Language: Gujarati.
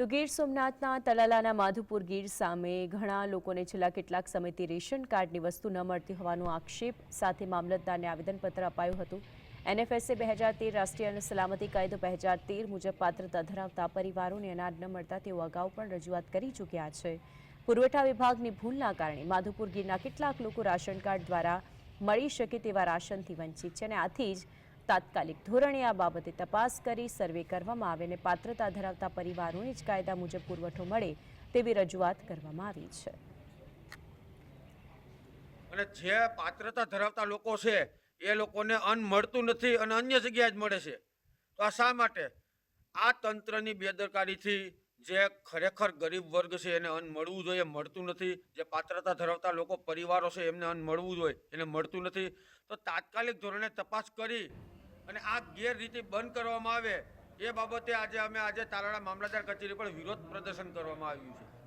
તો ગીર સોમનાથના તલાલાના માધુપુર ગીર સામે ઘણા લોકોને છેલ્લા કેટલાક સમયથી રેશન કાર્ડની વસ્તુ ન મળતી હોવાનો આક્ષેપ સાથે મામલતદારને આવેદનપત્ર અપાયું હતું. એનએફએસએ બે હજાર તેર રાષ્ટ્રીય અને સલામતી કાયદો બે હજાર તેર મુજબ પાત્રતા ધરાવતા પરિવારોને અનાજ ન મળતા તેઓ અગાઉ પણ રજૂઆત કરી ચૂક્યા છે. પુરવઠા વિભાગની ભૂલના કારણે માધુપુર ગીરના કેટલાક લોકો રાશન કાર્ડ દ્વારા મળી શકે તેવા રાશનથી વંચિત છે અને આથી જ તાત્કાલિક ધોરણે આ બાબતે તપાસ કરી સર્વે કરવામાં આવે અને પાત્રતા ધરાવતા પરિવારોને જ કાયદા મુજબ પુરવઠો મળે તેવી રજૂઆત કરવામાં આવી છે. અને જે પાત્રતા ધરાવતા લોકો છે, એ લોકોને અન્ન મળતું નથી અને અન્ય જગ્યાએ જ મળે છે. તો આ શા માટે? આ તંત્રની બેદરકારીથી જે ખરેખર ગરીબ વર્ગ છે, એને અન્ન મળવું જોઈએ, મળતું નથી. જે પાત્રતા ધરાવતા લોકો, પરિવારો છે, એમને અન્ન મળવું જોઈએ, એને મળતું નથી. તો તાત્કાલિક ધોરણે તપાસ કરી અને આ ગેરરીતિ બંધ કરવામાં આવે એ બાબતે આજે અમે આજે તાલાળા મામલતદાર કચેરી પર વિરોધ પ્રદર્શન કરવામાં આવ્યું છે.